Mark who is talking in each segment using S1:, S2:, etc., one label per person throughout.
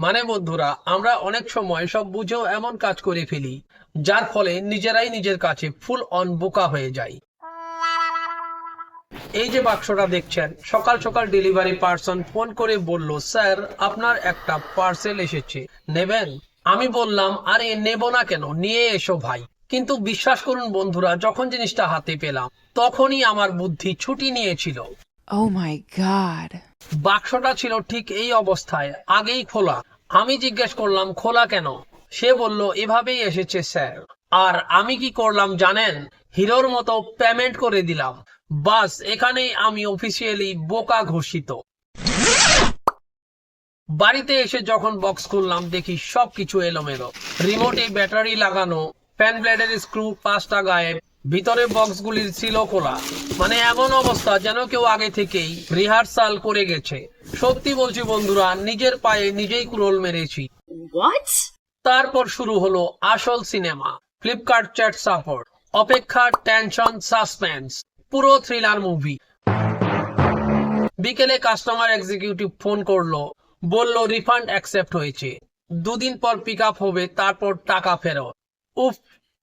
S1: মানে বন্ধুরা আমরা অনেক সময় সব বুঝেও এমন কাজ করে ফেলি যার ফলে নিজেরাই নিজের কাছে ফুল অন বোকা হয়ে যাই। এই যে বাক্সটা দেখছেন সকাল সকাল ডেলিভারি পার্সন ফোন করে বলল স্যার আপনার একটা পার্সেল এসেছে নেবেন? আমি বললাম আরে নেব না কেন? নিয়ে এসো ভাই। কিন্তু বিশ্বাস করুন বন্ধুরা যখন জিনিসটা হাতে পেলাম তখনই আমার বুদ্ধি ছুটি নিয়েছিল।
S2: Oh my god.
S1: বাক্সটা ছিল ঠিক এই অবস্থায় আগেই খোলা। আমি জিজ্ঞেস করলাম, খোলা কেন? সে বলল, এভাবেই এসেছে, স্যার। আর আমি কি করলাম জানেন? হিরোর মতো পেমেন্ট করে দিলাম। বাস, এখানেই আমি অফিসিয়ালি বোকা ঘোষিত। বাড়িতে এসে যখন বক্স খুললাম, দেখি সবকিছু এলোমেলো। রিমোটে ব্যাটারি লাগানো প্যান ব্লেডের স্ক্রু পাঁচটা গায়েব ভিতরে বক্সগুলির ছিল খোলা। মানে এমন অবস্থা যেন কেউ আগে থেকেই রিহার্সাল করে গেছে। সত্যি বলছি বন্ধুরা নিজের পায়ে নিজেই কুরল মেরেছি। তারপর শুরু হলো আসল সিনেমা ফ্লিপকার্ট চ্যাট সাপোর্ট অপেক্ষা টেনশন সাসপেন্স পুরো থ্রিলার মুভি বিকেলে কাস্টমার এক্সিকিউটিভ ফোন করল বলল রিফান্ড অ্যাকসেপ্ট হয়েছে। দুদিন পর পিক আপ হবে তারপর টাকা ফেরত। উফ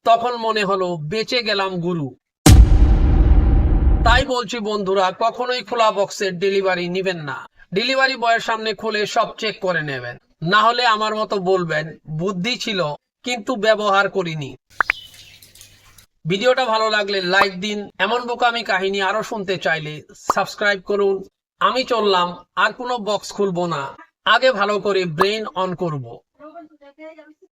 S1: তখন মনে হলো, বেঁচে গেলাম গুরু। তাই বলছি, বন্ধুরা, কখনোই খোলা বক্সের ডেলিভারি নেবেন না। ডেলিভারি বয়ের সামনে খুলে সব চেক করে নেবেন। না হলে আমার মতো বলবেন, বুদ্ধি ছিল, কিন্তু ব্যবহার করিনি। ভিডিওটা ভালো লাগলে লাইক দিন। এমন বোকামি কাহিনী আরও শুনতে চাইলে সাবস্ক্রাইব করুন। আমি চললাম, আর কোনো বক্স খুলবো না। আগে ভালো করে ব্রেন অন করব।